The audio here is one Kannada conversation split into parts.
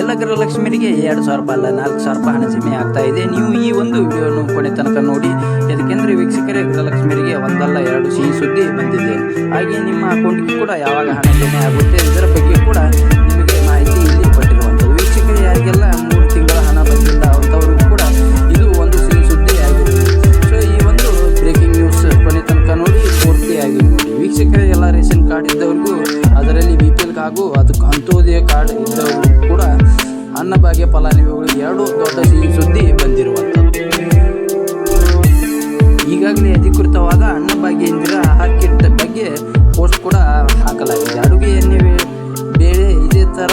ಎಲ್ಲ ಗೃಹಲಕ್ಷ್ಮಿಯರಿಗೆ ಎರಡು ಸಾವಿರ ರೂಪಾಯಿ ಅಲ್ಲ, ನಾಲ್ಕು ಸಾವಿರ ರೂಪಾಯಿ ಹಣ ಜಮೆ ಆಗ್ತಾ ಇದೆ. ನೀವು ಈ ಒಂದು ವಿಡಿಯೋನು ಕೊನೆ ತನಕ ನೋಡಿ, ಯಾಕೆಂದರೆ ವೀಕ್ಷಕರೇ, ಗೃಹಲಕ್ಷ್ಮಿಯರಿಗೆ ಒಂದಲ್ಲ, ಎರಡು ಸಿಹಿ ಸುದ್ದಿ ಬಂದಿದೆ. ಹಾಗೆ ನಿಮ್ಮ ಅಕೌಂಟ್ಗೆ ಕೂಡ ಯಾವಾಗ ಹಣ ಜಮೆ ಆಗುತ್ತೆ, ಇದರ ಬಗ್ಗೆ ಕೂಡ ನಿಮಗೆ ಮಾಹಿತಿ ಇಲ್ಲಿ ಕೊಟ್ಟಿರುವಂಥದ್ದು. ವೀಕ್ಷಕರು, ಯಾರಿಗೆಲ್ಲ ಮೂರು ತಿಂಗಳ ಹಣ ಬಂದಿಲ್ಲ ಅಂಥವ್ರಿಗೂ ಕೂಡ ಇದು ಒಂದು ಸಿಹಿ ಸುದ್ದಿ ಆಗಿರುತ್ತೆ ಸೊ ಈ ಒಂದು ಬ್ರೇಕಿಂಗ್ ನ್ಯೂಸ್ ಕೊನೆ ತನಕ ನೋಡಿ, ಪೂರ್ತಿಯಾಗಿ ನೋಡಿ. ವೀಕ್ಷಕರೇ, ಎಲ್ಲ ರೇಷನ್ ಕಾರ್ಡ್ ಇದ್ದವ್ರಿಗೂ, ಅದರಲ್ಲಿ ಬಿ ಪಿ ಎಲ್ ಹಾಗೂ ಅದಕ್ಕೆ ಅಂತ್ಯೋದಯ ಕಾರ್ಡ್ ಇದ್ದವರು ಕೂಡ ಅನ್ನಭಾಗ್ಯ ಫಲಾನುಭವಿಗಳು ಎರಡು ದೊಡ್ಡ ಸುದ್ದಿ ಬಂದಿರುವಂಥದ್ದು. ಈಗಾಗಲೇ ಅಧಿಕೃತವಾದ ಅನ್ನಭಾಗ್ಯ ಇಂದಿರಾ ಕಿಟ್ ಬಗ್ಗೆ ಪೋಸ್ಟ್ ಕೂಡ ಹಾಕಲಾಗಿದೆ. ಅಡುಗೆ ಎಣ್ಣೆ ಬೇಳೆ ಇದೇ ಥರ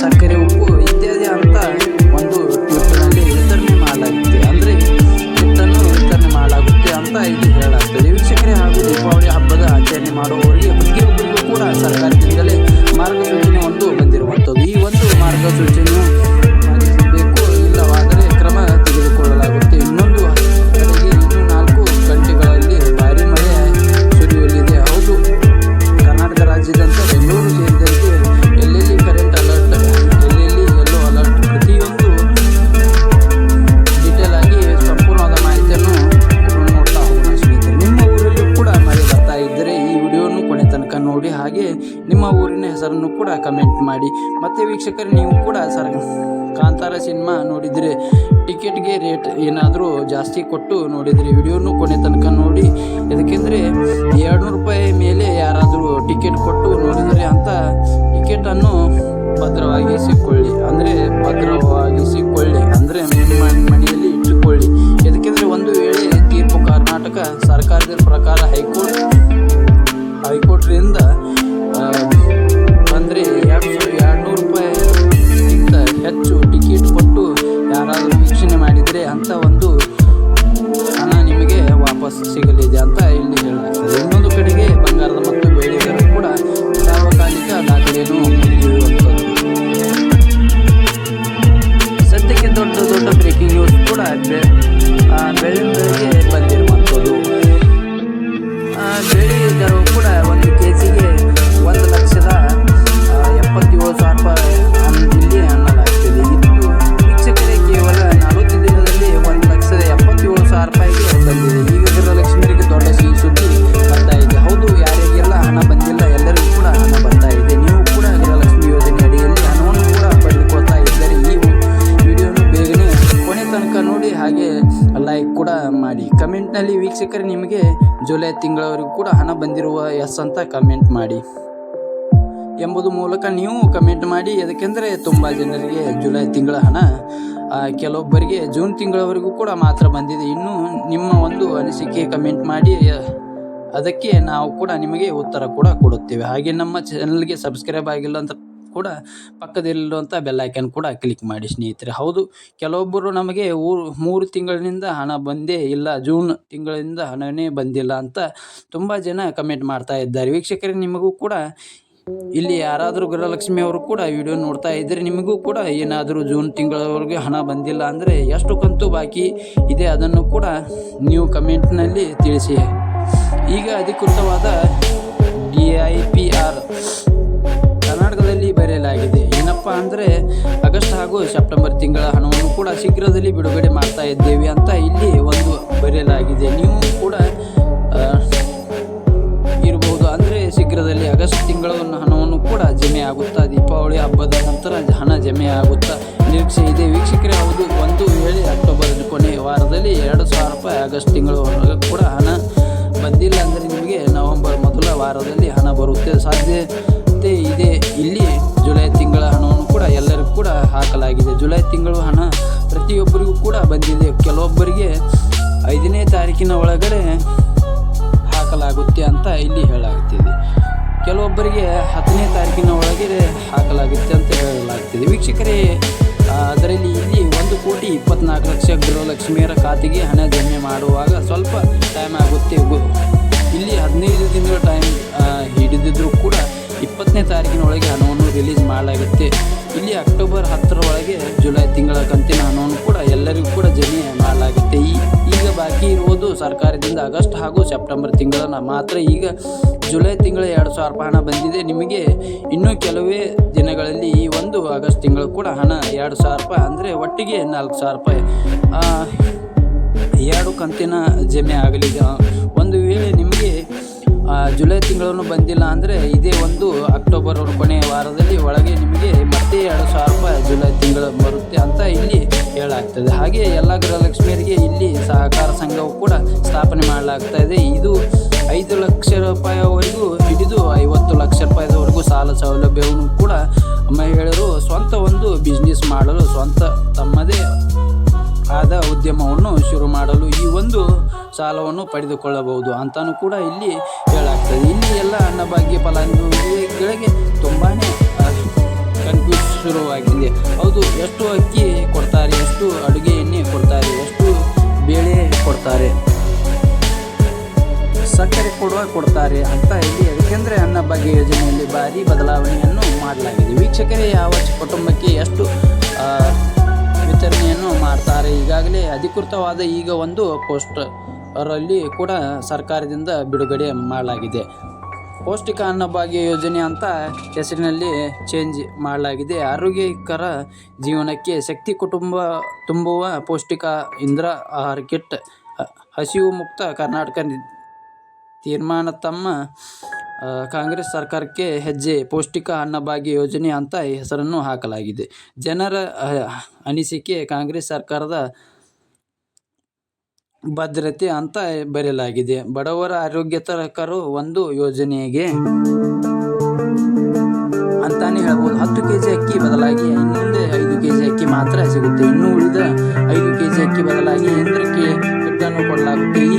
ಸಕ್ಕರೆ, ಉಪ್ಪು ಇತ್ಯಾದಿ ಅಂತ ಒಂದು ಟ್ವಿಟ್ನಲ್ಲಿ ವಿತರಣೆ ಮಾಡಲಾಗುತ್ತೆ ಅಂದರೆ ಟ್ವಿಟ್ಟನ್ನು ವಿತರಣೆ ಮಾಡಲಾಗುತ್ತೆ ಅಂತ ಇಲ್ಲಿ ಹೇಳಲಾಗ್ತದೆ. ವೀಕ್ಷಕರೇ, ಹಾಗೂ ದೀಪಾವಳಿ ಹಬ್ಬದ ಆಚರಣೆ ಮಾಡುವವರಿಗೆ ಪ್ರತಿಯೊಬ್ಬರಿಗೂ ಕೂಡ ಸರ್ಕಾರದಿಂದಲೇ ಮಾರ್ಗಸೂಚನೆ ಊರಿನ ಹೆಸರನ್ನು ಕೂಡ ಕಮೆಂಟ್ ಮಾಡಿ. ಮತ್ತು ವೀಕ್ಷಕರು, ನೀವು ಕೂಡ ಸರ್ ಕಾಂತಾರ ಸಿನಿಮಾ ನೋಡಿದರೆ ಟಿಕೆಟ್ಗೆ ರೇಟ್ ಏನಾದರೂ ಜಾಸ್ತಿ ಕೊಟ್ಟು ನೋಡಿದರೆ, ವಿಡಿಯೋನು ಕೊನೆ ತನಕ ನೋಡಿ. ಯಾಕೆಂದರೆ ಎರಡುನೂರು ರೂಪಾಯಿ ಮೇಲೆ ಯಾರಾದರೂ ಟಿಕೆಟ್ ಕೊಟ್ಟು ನೋಡಿದರೆ ಅಂತ ಟಿಕೆಟನ್ನು ಭದ್ರವಾಗಿಸಿಕೊಳ್ಳಿ ಅಂದರೆ ಭದ್ರವಾಗಿಸಿಕೊಳ್ಳಿ ಅಂದರೆ ನಿಮ್ಮ ಮನೆಯಲ್ಲಿ ಇಟ್ಟುಕೊಳ್ಳಿ. ಯಾಕೆಂದರೆ ಒಂದು ವೇಳೆ ತೀರ್ಪು ಕರ್ನಾಟಕ ಸರ್ಕಾರದ ಪ್ರಕಾರ ಹೈಕೋರ್ಟ್ ಹೈಕೋರ್ಟ್ರಿಂದ ತಿಂಗಳವರೆಗೂ ಕೂಡ ಹಣ ಬಂದಿರುವ ಎಸ್ ಅಂತ ಕಮೆಂಟ್ ಮಾಡಿ. ಎಂಬುದು ಮೂಲಕ ನೀವು ಕಮೆಂಟ್ ಮಾಡಿ. ಯಾಕೆಂದರೆ ತುಂಬ ಜನರಿಗೆ ಜುಲೈ ತಿಂಗಳ ಹಣ ಕೆಲವೊಬ್ಬರಿಗೆ ಜೂನ್ ತಿಂಗಳವರೆಗೂ ಕೂಡ ಮಾತ್ರ ಬಂದಿದೆ. ಇನ್ನು ನಿಮ್ಮ ಒಂದು ಅನಿಸಿಕೆ ಕಮೆಂಟ್ ಮಾಡಿ ಅದಕ್ಕೆ ನಾವು ಕೂಡ ನಿಮಗೆ ಉತ್ತರ ಕೂಡ ಕೊಡುತ್ತೇವೆ. ಹಾಗೆ ನಮ್ಮ ಚಾನಲ್ಗೆ ಸಬ್ಸ್ಕ್ರೈಬ್ ಆಗಿಲ್ಲ ಅಂತ ಕೂಡ ಪಕ್ಕದಲ್ಲಿರುವಂಥ ಬೆಲ್ಲೈಕನ್ ಕೂಡ ಕ್ಲಿಕ್ ಮಾಡಿ ಸ್ನೇಹಿತರೆ. ಹೌದು, ಕೆಲವೊಬ್ಬರು ನಮಗೆ ಊರು, ಮೂರು ತಿಂಗಳಿನಿಂದ ಹಣ ಬಂದೇ ಇಲ್ಲ, ಜೂನ್ ತಿಂಗಳಿಂದ ಹಣವೇ ಬಂದಿಲ್ಲ ಅಂತ ತುಂಬ ಜನ ಕಮೆಂಟ್ ಮಾಡ್ತಾ ಇದ್ದಾರೆ. ವೀಕ್ಷಕರೇ, ನಿಮಗೂ ಕೂಡ ಇಲ್ಲಿ ಯಾರಾದರೂ ಗೃಹಲಕ್ಷ್ಮಿ ಅವರು ಕೂಡ ವಿಡಿಯೋ ನೋಡ್ತಾ ಇದ್ದರೆ ನಿಮಗೂ ಕೂಡ ಏನಾದರೂ ಜೂನ್ ತಿಂಗಳವರೆಗೆ ಹಣ ಬಂದಿಲ್ಲ ಅಂದರೆ ಎಷ್ಟು ಕಂತು ಬಾಕಿ ಇದೆ. ಅದನ್ನು ಕೂಡ ನೀವು ಕಮೆಂಟ್ನಲ್ಲಿ ತಿಳಿಸಿ. ಈಗ ಅಧಿಕೃತವಾದ ಡಿ ಐ ಪಿ ಅಂದರೆ ಆಗಸ್ಟ್ ಹಾಗೂ ಸೆಪ್ಟೆಂಬರ್ ತಿಂಗಳ ಹಣವನ್ನು ಕೂಡ ಶೀಘ್ರದಲ್ಲಿ ಬಿಡುಗಡೆ ಮಾಡ್ತಾ ಇದ್ದೇವೆ ಅಂತ ಇಲ್ಲಿ ಒಂದು ಬರೆಯಲಾಗಿದೆ. ನೀವು ಕೂಡ ಇರಬಹುದು. ಅಂದರೆ ಶೀಘ್ರದಲ್ಲಿ ಆಗಸ್ಟ್ ತಿಂಗಳ ಹಣವನ್ನು ಕೂಡ ಜಮೆ ಆಗುತ್ತಾ, ದೀಪಾವಳಿ ಹಬ್ಬದ ನಂತರ ಹಣ ಜಮೆ ಆಗುತ್ತಾ ನಿರೀಕ್ಷೆ ಇದೆ. ವೀಕ್ಷಕರೇ, ಹೌದು, ಒಂದು ವೇಳೆ ಅಕ್ಟೋಬರ್ ಕೊನೆ ವಾರದಲ್ಲಿ ಎರಡು ಸಾವಿರ ರೂಪಾಯಿ ಆಗಸ್ಟ್ ತಿಂಗಳ ಕೂಡ ಹಣ ಬಂದಿಲ್ಲ ಅಂದರೆ ನಿಮಗೆ ನವೆಂಬರ್ ಮೊದಲ ವಾರದಲ್ಲಿ ಹಣ ಬರುತ್ತೆ. ಸಾಧ್ಯತೆ ಇದೆ. ಇಲ್ಲಿ ಜುಲೈ ತಿಂಗಳ ಹಣವನ್ನು ಕೂಡ ಹಾಕಲಾಗಿದೆ. ಜುಲೈ ತಿಂಗಳು ಹಣ ಪ್ರತಿಯೊಬ್ಬರಿಗೂ ಕೂಡ ಬಂದಿದೆ. ಕೆಲವೊಬ್ಬರಿಗೆ ಐದನೇ ತಾರೀಕಿನ ಒಳಗಡೆ ಹಾಕಲಾಗುತ್ತೆ ಅಂತ ಇಲ್ಲಿ ಹೇಳಲಾಗುತ್ತಿದೆ ಕೆಲವೊಬ್ಬರಿಗೆ ಹತ್ತನೇ ತಾರೀಕಿನ ಒಳಗೆ ಹಾಕಲಾಗುತ್ತೆ ಅಂತ ಹೇಳಲಾಗ್ತಿದೆ. ವೀಕ್ಷಕರೇ ಅದರಲ್ಲಿ ಇಲ್ಲಿ ಒಂದು ಕೋಟಿ ಇಪ್ಪತ್ನಾಲ್ಕು ಲಕ್ಷ ಗೃಹಲಕ್ಷ್ಮಿಯರ ಖಾತೆಗೆ ಹಣ ಜಮೆ ಮಾಡುವಾಗ ಸ್ವಲ್ಪ ಟೈಮ್ ಆಗುತ್ತೆ ಇಲ್ಲಿ ಹದಿನೈದು ದಿನಗಳ ಟೈಮ್ ಹಿಡಿದಿದ್ರೂ ಕೂಡ ಇಪ್ಪತ್ತನೇ ತಾರೀಕಿನ ಒಳಗೆ ಹಣವನ್ನು ರಿಲೀಸ್ ಮಾಡಲಾಗುತ್ತೆ. ಇಲ್ಲಿ ಅಕ್ಟೋಬರ್ ಹತ್ತರ ಒಳಗೆ ಜುಲೈ ತಿಂಗಳ ಕಂತಿನ ಹಣವನ್ನು ಕೂಡ ಎಲ್ಲರಿಗೂ ಕೂಡ ಜಮೆ ಮಾಡಲಾಗುತ್ತೆ. ಈ, ಈಗ ಬಾಕಿ ಇರುವುದು ಸರ್ಕಾರದಿಂದ ಆಗಸ್ಟ್ ಹಾಗೂ ಸೆಪ್ಟೆಂಬರ್ ತಿಂಗಳ ಮಾತ್ರ. ಈಗ ಜುಲೈ ತಿಂಗಳ ಎರಡು ಸಾವಿರ ರೂಪಾಯಿ ಹಣ ಬಂದಿದೆ. ನಿಮಗೆ ಇನ್ನೂ ಕೆಲವೇ ದಿನಗಳಲ್ಲಿ ಈ ಒಂದು ಆಗಸ್ಟ್ ತಿಂಗಳು ಕೂಡ ಹಣ ಎರಡು ಸಾವಿರ ರೂಪಾಯಿ ಅಂದರೆ ಒಟ್ಟಿಗೆ ನಾಲ್ಕು ಸಾವಿರ ರೂಪಾಯಿ ಎರಡು ಕಂತಿನ ಜಮೆ ಆಗಲಿದೆ. ಒಂದು ವೇಳೆ ನಿಮಗೆ ಜುಲೈ ತಿಂಗಳನ್ನು ಬಂದಿಲ್ಲ ಅಂದರೆ ಇದೇ ಒಂದು ಅಕ್ಟೋಬರ್ ಕೊನೆಯ ವಾರದಲ್ಲಿ ಒಳಗೆ ನಿಮಗೆ ಮತ್ತೆ ಎರಡು ಸಾವಿರ ರೂಪಾಯಿ ಜುಲೈ ತಿಂಗಳು ಬರುತ್ತೆ ಅಂತ ಇಲ್ಲಿ ಹೇಳಲಾಗ್ತದೆ. ಹಾಗೆ ಎಲ್ಲ ಗೃಹಲಕ್ಷ್ಮಿಯರಿಗೆ ಇಲ್ಲಿ ಸಹಕಾರ ಸಂಘವು ಕೂಡ ಸ್ಥಾಪನೆ ಮಾಡಲಾಗ್ತಾ ಇದೆ. ಇದು ಐದು ಲಕ್ಷ ರೂಪಾಯಿವರೆಗೂ ಹಿಡಿದು ಐವತ್ತು ಲಕ್ಷ ರೂಪಾಯಿದವರೆಗೂ ಸಾಲ ಸೌಲಭ್ಯವನ್ನು ಕೂಡ ಮಹಿಳೆಯರು ಸ್ವಂತ ಒಂದು ಬಿಸ್ನೆಸ್ ಮಾಡಲು ಸ್ವಂತ ತಮ್ಮದೇ ಆದ ಉದ್ಯಮವನ್ನು ಶುರು ಮಾಡಲು ಈ ಒಂದು ಸಾಲವನ್ನು ಪಡೆದುಕೊಳ್ಳಬಹುದು ಅಂತಲೂ ಕೂಡ ಇಲ್ಲಿ ಹೇಳಾಗ್ತದೆ ಇಲ್ಲಿ ಎಲ್ಲ ಅನ್ನಭಾಗ್ಯ ಫಲಾನುಭವಿಗಳಿಗೆ ತುಂಬಾ ಕನ್ಫ್ಯೂಸ್ ಶುರುವಾಗಿದೆ. ಹೌದು, ಎಷ್ಟು ಅಕ್ಕಿ ಕೊಡ್ತಾರೆ, ಎಷ್ಟು ಅಡುಗೆ ಎಣ್ಣೆ ಕೊಡ್ತಾರೆ, ಎಷ್ಟು ಬೇಳೆ ಕೊಡ್ತಾರೆ, ಸಕ್ಕರೆ ಕೊಡುವ ಕೊಡ್ತಾರೆ ಅಂತ ಇಲ್ಲಿ ಯಾಕೆಂದರೆ ಅನ್ನಭಾಗ್ಯ ಯೋಜನೆಯಲ್ಲಿ ಭಾರಿ ಬದಲಾವಣೆಯನ್ನು ಮಾಡಲಾಗಿದೆ. ವೀಕ್ಷಕರೇ, ಯಾವ ಕುಟುಂಬಕ್ಕೆ ಎಷ್ಟು ವಿತರಣೆಯನ್ನು ಮಾಡ್ತಾರೆ? ಈಗಾಗಲೇ ಅಧಿಕೃತವಾದ ಈಗ ಒಂದು ಪೋಸ್ಟರಲ್ಲಿ ಕೂಡ ಸರ್ಕಾರದಿಂದ ಬಿಡುಗಡೆ ಮಾಡಲಾಗಿದೆ. ಪೌಷ್ಟಿಕ ಅನ್ನಭಾಗ್ಯ ಯೋಜನೆ ಅಂತ ಹೆಸರಿನಲ್ಲಿ ಚೇಂಜ್ ಮಾಡಲಾಗಿದೆ. ಆರೋಗ್ಯಕರ ಜೀವನಕ್ಕೆ ಶಕ್ತಿ ಕುಟುಂಬ ತುಂಬುವ ಪೌಷ್ಟಿಕ ಇಂದ್ರ ಆಹಾರ ಕಿಟ್ ಹಸಿವು ಮುಕ್ತ ಕರ್ನಾಟಕ ತೀರ್ಮಾನ ತಮ್ಮ ಕಾಂಗ್ರೆಸ್ ಸರ್ಕಾರಕ್ಕೆ ಹೆಜ್ಜೆ, ಪೌಷ್ಟಿಕ ಅನ್ನಭಾಗ್ಯ ಯೋಜನೆ ಅಂತ ಹೆಸರನ್ನು ಹಾಕಲಾಗಿದೆ. ಜನರ ಅನಿಸಿಕೆ ಕಾಂಗ್ರೆಸ್ ಸರ್ಕಾರದ ಭದ್ರತೆ ಅಂತ ಬರೆಯಲಾಗಿದೆ. ಬಡವರ ಆರೋಗ್ಯ ತರಕರು ಒಂದು ಯೋಜನೆಗೆ ಅಂತಾನೆ ಹೇಳ್ಬೋದು. ಹತ್ತು ಕೆ ಜಿ ಅಕ್ಕಿ ಬದಲಾಗಿ ಇನ್ನೊಂದು ಐದು ಕೆ ಜಿ ಅಕ್ಕಿ ಮಾತ್ರ ಸಿಗುತ್ತೆ. ಇನ್ನು ಉಳಿದ ಐದು ಕೆ ಜಿ ಅಕ್ಕಿ ಬದಲಾಗಿ ಯಂತ್ರಕ್ಕೆ ಕೊಡಲಾಗುತ್ತೆ. ಈ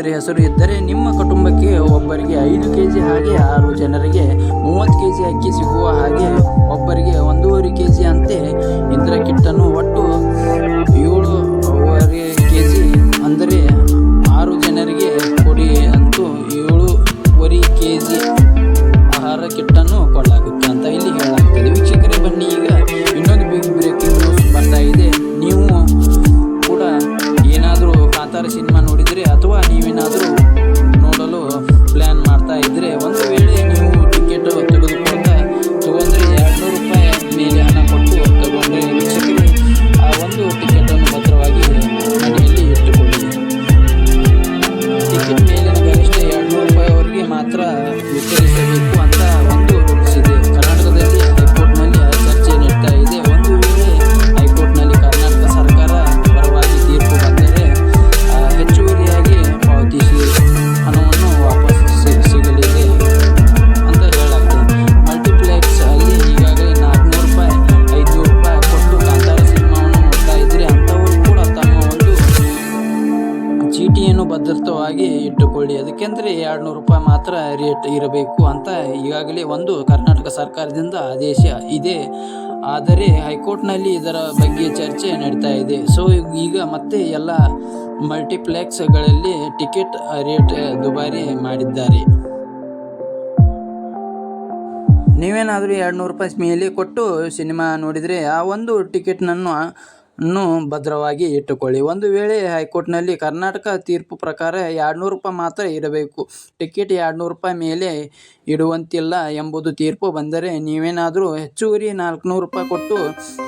ಸದಸ್ಯರ ಹೆಸರು ಇದ್ದರೆ ನಿಮ್ಮ ಕುಟುಂಬಕ್ಕೆ ಒಬ್ಬರಿಗೆ ಐದು ಕೆ ಜಿ ಹಾಗೆ ಆರು ಜನರಿಗೆ ಮೂವತ್ತು ಕೆ ಜಿ ಅಕ್ಕಿ ಸಿಗುವ ಹಾಗೆ ಒಬ್ಬರಿಗೆ ಒಂದೂವರೆ ಕೆ ಜಿ ಅಂತೆ. ಇಂದ್ರ ಕಿಟ್ಟನ್ನು ಒಟ್ಟು ಇರಬೇಕು ಅಂತ ಈಗಾಗಲೇ ಒಂದು ಕರ್ನಾಟಕ ಸರ್ಕಾರದಿಂದ ಆದೇಶ ಇದೆ. ಆದರೆ ಹೈಕೋರ್ಟ್ನಲ್ಲಿ ಇದರ ಬಗ್ಗೆ ಚರ್ಚೆ ನಡೀತಾ ಇದೆ. ಸೊ ಈಗ ಮತ್ತೆ ಎಲ್ಲ ಮಲ್ಟಿಪ್ಲೆಕ್ಸ್ಗಳಲ್ಲಿ ಟಿಕೆಟ್ ರೇಟ್ ದುಬಾರಿ ಮಾಡಿದ್ದಾರೆ. ನೀವೇನಾದರೂ ಎರಡು ನೂರು ರೂಪಾಯಿ ಮೇಲೆ ಕೊಟ್ಟು ಸಿನಿಮಾ ನೋಡಿದರೆ ಆ ಒಂದು ಟಿಕೆಟ್ನನ್ನು ಅನ್ನು ಭದ್ರವಾಗಿ ಇಟ್ಟುಕೊಳ್ಳಿ. ಒಂದು ವೇಳೆ ಹೈಕೋರ್ಟ್ನಲ್ಲಿ ಕರ್ನಾಟಕ ತೀರ್ಪು ಪ್ರಕಾರ ಎರಡು ನೂರು ರೂಪಾಯಿ ಮಾತ್ರ ಇರಬೇಕು ಟಿಕೆಟ್ ಎರಡು ನೂರು ರೂಪಾಯಿ ಮೇಲೆ ಇಡುವಂತಿಲ್ಲ ಎಂಬುದು ತೀರ್ಪು ಬಂದರೆ ನೀವೇನಾದರೂ ಹೆಚ್ಚುವರಿ ನಾಲ್ಕುನೂರು ರೂಪಾಯಿ ಕೊಟ್ಟು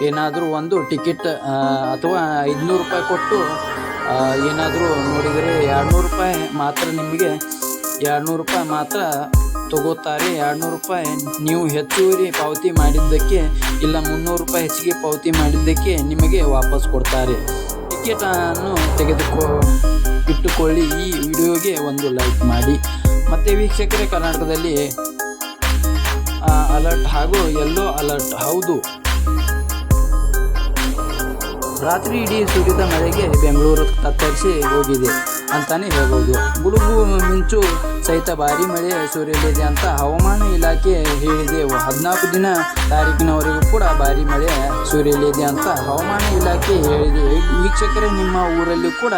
ಏನಾದರೂ ಒಂದು ಟಿಕೆಟ್ ಅಥವಾ ಐದುನೂರು ರೂಪಾಯಿ ಕೊಟ್ಟು ಏನಾದರೂ ನೋಡಿದರೆ ಎರಡು ನೂರು ರೂಪಾಯಿ ಮಾತ್ರ ನಿಮಗೆ ಎರಡು ನೂರು ರೂಪಾಯಿ ಮಾತ್ರ ತಗೋತಾರೆ ಎರಡು ನೂರು ರೂಪಾಯಿ ನೀವು ಹೆಚ್ಚುವರಿ ಪಾವತಿ ಮಾಡಿದ್ದಕ್ಕೆ ಇಲ್ಲ ಮುನ್ನೂರು ರೂಪಾಯಿ ಹೆಚ್ಚಿಗೆ ಪಾವತಿ ಮಾಡಿದ್ದಕ್ಕೆ ನಿಮಗೆ ವಾಪಸ್ ಕೊಡ್ತಾರೆ. ಟಿಕೆಟನ್ನು ತೆಗೆದುಕೊ, ಇಟ್ಟುಕೊಳ್ಳಿ, ಈ ವಿಡಿಯೋಗೆ ಒಂದು ಲೈಕ್ ಮಾಡಿ. ಮತ್ತು ವೀಕ್ಷಕರೇ, ಕರ್ನಾಟಕದಲ್ಲಿ ಅಲರ್ಟ್ ಹಾಗೂ ಎಲ್ಲೋ ಅಲರ್ಟ್ ಹೌದು. ರಾತ್ರಿ ಇಡೀ ಸುರಿದ ಮಳೆಗೆ ಬೆಂಗಳೂರು ತತ್ತರಿಸಿ ಹೋಗಿದೆ ಅಂತಾನೆ ಹೇಳ್ಬೋದು. ಗುಡುಗು ಮಿಂಚು ಸಹಿತ ಭಾರಿ ಮಳೆ ಸುರಿಯಲಿದೆ ಅಂತ ಹವಾಮಾನ ಇಲಾಖೆ ಹೇಳಿದೆ. ಹದಿನಾಲ್ಕು ದಿನ ತಾರೀಕಿನವರೆಗೂ ಕೂಡ ಭಾರಿ ಮಳೆ ಸುರಿಯಲಿದೆ ಅಂತ ಹವಾಮಾನ ಇಲಾಖೆ ಹೇಳಿದೆ. ವೀಕ್ಷಕರೇ, ನಿಮ್ಮ ಊರಲ್ಲಿ ಕೂಡ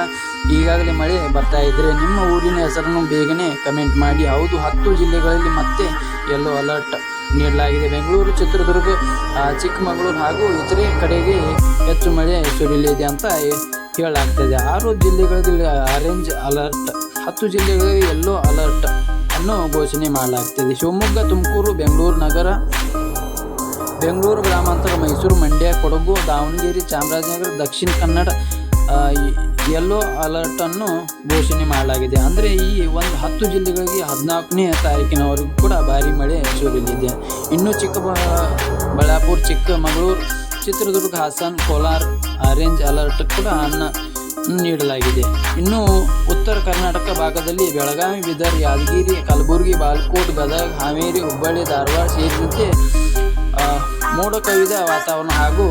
ಈಗಾಗಲೇ ಮಳೆ ಬರ್ತಾ ಇದ್ದರೆ ನಿಮ್ಮ ಊರಿನ ಹೆಸರನ್ನು ಬೇಗನೆ ಕಮೆಂಟ್ ಮಾಡಿ. ಹೌದು, ಹತ್ತು ಜಿಲ್ಲೆಗಳಲ್ಲಿ ಮತ್ತೆ ಎಲ್ಲೋ ಅಲರ್ಟ್ ನೀಡಲಾಗಿದೆ. ಬೆಂಗಳೂರು, ಚಿತ್ರದುರ್ಗ ಚಿಕ್ಕಮಗಳೂರು ಹಾಗೂ ಇತರೆ ಕಡೆಗೆ ಹೆಚ್ಚು ಮಳೆ ಸುರಿಯಲಿದೆ ಅಂತ ಹೇಳಲಾಗ್ತದೆ. ಆರು ಜಿಲ್ಲೆಗಳಲ್ಲಿ ಆರೆಂಜ್ ಅಲರ್ಟ್, ಹತ್ತು ಜಿಲ್ಲೆಗಳಿಗೆ ಯೆಲ್ಲೋ ಅಲರ್ಟ್ ಅನ್ನು ಘೋಷಣೆ ಮಾಡಲಾಗ್ತದೆ. ಶಿವಮೊಗ್ಗ, ತುಮಕೂರು, ಬೆಂಗಳೂರು ನಗರ, ಬೆಂಗಳೂರು ಗ್ರಾಮಾಂತರ, ಮೈಸೂರು, ಮಂಡ್ಯ, ಕೊಡಗು, ದಾವಣಗೆರೆ, ಚಾಮರಾಜನಗರ, ದಕ್ಷಿಣ ಕನ್ನಡ ಯೆಲ್ಲೋ ಅಲರ್ಟನ್ನು ಘೋಷಣೆ ಮಾಡಲಾಗಿದೆ. ಅಂದರೆ ಈ ಒಂದು ಹತ್ತು ಜಿಲ್ಲೆಗಳಿಗೆ ಹದಿನಾಲ್ಕನೇ ತಾರೀಕಿನವರೆಗೂ ಕೂಡ ಭಾರಿ ಮಳೆ ಸುರಿಯಲಿದೆ ಇನ್ನು ಚಿಕ್ಕಬಳ್ಳಾಪುರ ಚಿಕ್ಕಮಗಳೂರು, ಚಿತ್ರದುರ್ಗ, ಹಾಸನ್, ಕೋಲಾರ ಆರೆಂಜ್ ಅಲರ್ಟ್ ಕೂಡ ಅನ್ನ ನೀಡಲಾಗಿದೆ. ಇನ್ನು ಉತ್ತರ ಕರ್ನಾಟಕ ಭಾಗದಲ್ಲಿ ಬೆಳಗಾವಿ, ಬೀದರ್, ಯಾದಗಿರಿ, ಕಲಬುರಗಿ, ಬಾಲ್ಕೋಟ್, ಗದಗ, ಹಾವೇರಿ, ಹುಬ್ಬಳ್ಳಿ, ಧಾರವಾಡ ಸೇರಿದಂತೆ ಮೋಡ ಕವಿದ ವಾತಾವರಣ ಹಾಗೂ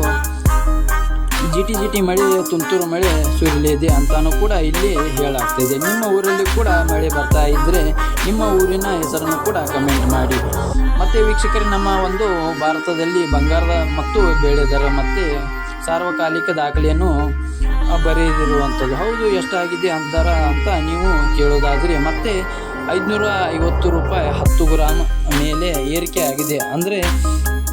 ಜಿಟಿ ಜಿಟಿ ಮಳೆ, ತುಂತುರು ಮಳೆ ಸುರಿಲಿದೆ ಅಂತಾನೂ ಕೂಡ ಇಲ್ಲಿ ಹೇಳಾಗ್ತಿದೆ. ನಿಮ್ಮ ಊರಲ್ಲಿ ಕೂಡ ಮಳೆ ಬರ್ತಾ ಇದ್ದರೆ ನಿಮ್ಮ ಊರಿನ ಹೆಸರನ್ನು ಕೂಡ ಕಮೆಂಟ್ ಮಾಡಿ. ಮತ್ತು ವೀಕ್ಷಕರೇ, ನಮ್ಮ ಒಂದು ಭಾರತದಲ್ಲಿ ಬಂಗಾರದ ಮತ್ತು ಬೇಳೆ ದರ ಮತ್ತು ಸಾರ್ವಕಾಲಿಕ ದಾಖಲೆಯನ್ನು ಬರೆದಿರುವಂಥದ್ದು. ಹೌದು, ಎಷ್ಟಾಗಿದೆ ಅಂತಾರ ಅಂತ ನೀವು ಕೇಳೋದಾದರೆ ಮತ್ತೆ ಐದುನೂರ ಐವತ್ತು ರೂಪಾಯಿ ಹತ್ತು ಗ್ರಾಮ್ ಮೇಲೆ ಏರಿಕೆ ಆಗಿದೆ. ಅಂದರೆ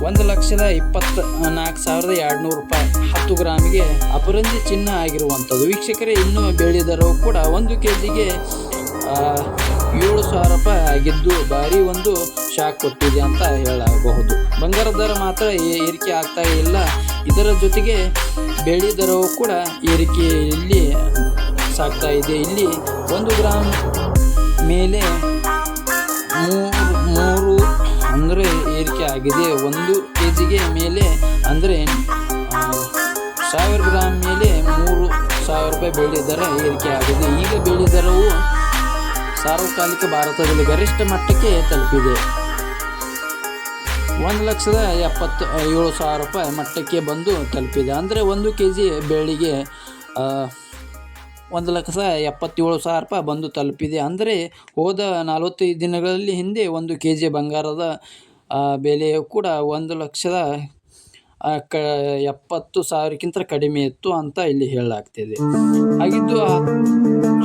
ಒಂದು ಲಕ್ಷದ ಇಪ್ಪತ್ತು ನಾಲ್ಕು ಸಾವಿರದ ಎರಡುನೂರು ರೂಪಾಯಿ ಹತ್ತು ಗ್ರಾಮಿಗೆ ಅಪರಂಜಿ ಚಿನ್ನ ಆಗಿರುವಂಥದ್ದು. ವೀಕ್ಷಕರೇ, ಇನ್ನೂ ಬೆಳೆದರೂ ಕೂಡ ಒಂದು ಕೆ ಜಿಗೆ ಏಳು ಸಾವಿರ ರೂಪಾಯಿ ಆಗಿದ್ದು ಭಾರಿ ಒಂದು ಶಾಕ್ ಕೊಟ್ಟಿದೆ ಅಂತ ಹೇಳಬಹುದು. ಬಂಗಾರ ದರ ಮಾತ್ರ ಏರಿಕೆ ಆಗ್ತಾ ಇಲ್ಲ. ಇದರ ಜೊತೆಗೆ ಬೆಳ್ಳಿ ದರವು ಕೂಡ ಏರಿಕೆಯಲ್ಲಿ ಸಾಗ್ತಾ ಇದೆ. ಇಲ್ಲಿ ಒಂದು ಗ್ರಾಮ್ ಮೇಲೆ ಮೂರು ಮೂರು ಅಂದರೆ ಏರಿಕೆ ಆಗಿದೆ. ಒಂದು ಕೆ ಜಿಗೆ ಮೇಲೆ ಅಂದರೆ ಸಾವಿರ ಗ್ರಾಮ್ ಮೇಲೆ ಮೂರು ಸಾವಿರ ರೂಪಾಯಿ ಬೆಳ್ಳಿ ದರ ಏರಿಕೆ ಆಗಿದೆ. ಈಗ ಬೆಳ್ಳಿ ದರವು ಸಾರ್ವಕಾಲಿಕ ಭಾರತದಲ್ಲಿ ಗರಿಷ್ಠ ಮಟ್ಟಕ್ಕೆ ತಲುಪಿದೆ. ಒಂದು ಲಕ್ಷದ ಎಪ್ಪತ್ತು, ಏಳು ಸಾವಿರ ರೂಪಾಯಿ ಮಟ್ಟಕ್ಕೆ ಬಂದು ತಲುಪಿದೆ. ಅಂದರೆ ಒಂದು ಕೆ ಜಿ ಬೆಳ್ಳಿಗೆ ಒಂದು ಲಕ್ಷ ಎಪ್ಪತ್ತೇಳು ಸಾವಿರ ರೂಪಾಯಿ ಬಂದು ತಲುಪಿದೆ. ಅಂದರೆ ಹೋದ ನಲವತ್ತೈದು ದಿನಗಳಲ್ಲಿ ಹಿಂದೆ ಒಂದು ಕೆ ಜಿ ಬಂಗಾರದ ಬೆಲೆಯು ಕೂಡ ಒಂದು ಲಕ್ಷದ ಕ, ಎಪ್ಪತ್ತು ಸಾವಿರಕ್ಕಿಂತ ಕಡಿಮೆ ಇತ್ತು ಅಂತ ಇಲ್ಲಿ ಹೇಳಲಾಗ್ತಿದೆ. ಹಾಗಿದ್ದು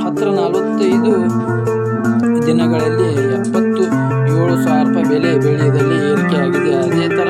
ಹತ್ತಿರ ನಲವತ್ತೈದು ದಿನಗಳಲ್ಲಿ ಎಪ್ಪತ್ತು ಏಳು ಸಾವಿರ ರೂಪಾಯಿ ಬೆಲೆ ಬೆಳೆಯದಲ್ಲಿ ಏರಿಕೆಯಾಗಿದೆ. ಅದೇ ಥರ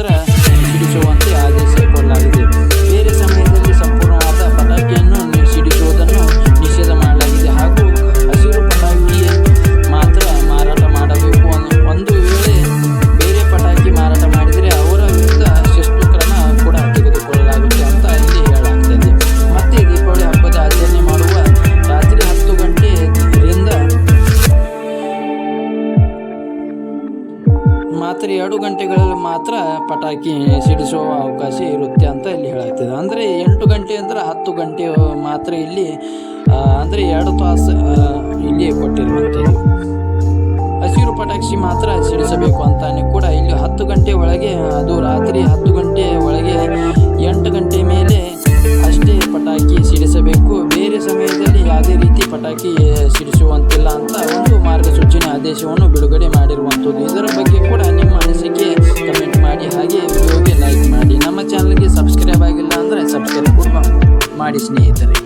ಪಟಾಕಿ ಸಿಡಿಸುವ ಅವಕಾಶ ಇರುತ್ತೆ ಅಂತ ಇಲ್ಲಿ ಹೇಳಾಗ್ತದೆ. ಅಂದರೆ ಎಂಟು ಗಂಟೆ ಅಂದರೆ ಹತ್ತು ಗಂಟೆ ಮಾತ್ರ ಇಲ್ಲಿ ಅಂದರೆ ಎರಡು ತಾಸು ಇಲ್ಲಿ ಕೊಟ್ಟಿರುವಂಥದ್ದು. ಹಸಿರು ಪಟಾಕ್ಷಿ ಮಾತ್ರ ಸಿಡಿಸಬೇಕು ಅಂತಾನೆ ಕೂಡ ಇಲ್ಲಿ ಹತ್ತು ಗಂಟೆ ಒಳಗೆ, ಅದು ರಾತ್ರಿ ಹತ್ತು ಗಂಟೆ ಒಳಗೆ ಎಂಟು ಗಂಟೆ ಮೇಲೆ ಪಟಾಕಿ ಸಿಡಿಸಬೇಕು. ಬೇರೆ ಸಮಯದಲ್ಲಿ ಯಾವುದೇ ರೀತಿ ಪಟಾಕಿ ಸಿಡಿಸುವಂತಿಲ್ಲ ಅಂತ ಒಂದು ಮಾರ್ಗಸೂಚಿನ ಆದೇಶವನ್ನು ಬಿಡುಗಡೆ ಮಾಡಿರುವಂಥದ್ದು. ಇದರ ಬಗ್ಗೆ ಕೂಡ ನಿಮ್ಮ ಅನಿಸಿಕೆ ಕಮೆಂಟ್ ಮಾಡಿ, ಹಾಗೆ ವಿಡಿಯೋಗೆ ಲೈಕ್ ಮಾಡಿ. ನಮ್ಮ ಚಾನಲ್ಗೆ ಸಬ್ಸ್ಕ್ರೈಬ್ ಆಗಿಲ್ಲ ಅಂದರೆ ಸಬ್ಸ್ಕ್ರೈಬ್ ಕೂಡ ಮಾಡಿ ಸ್ನೇಹಿತರೆ.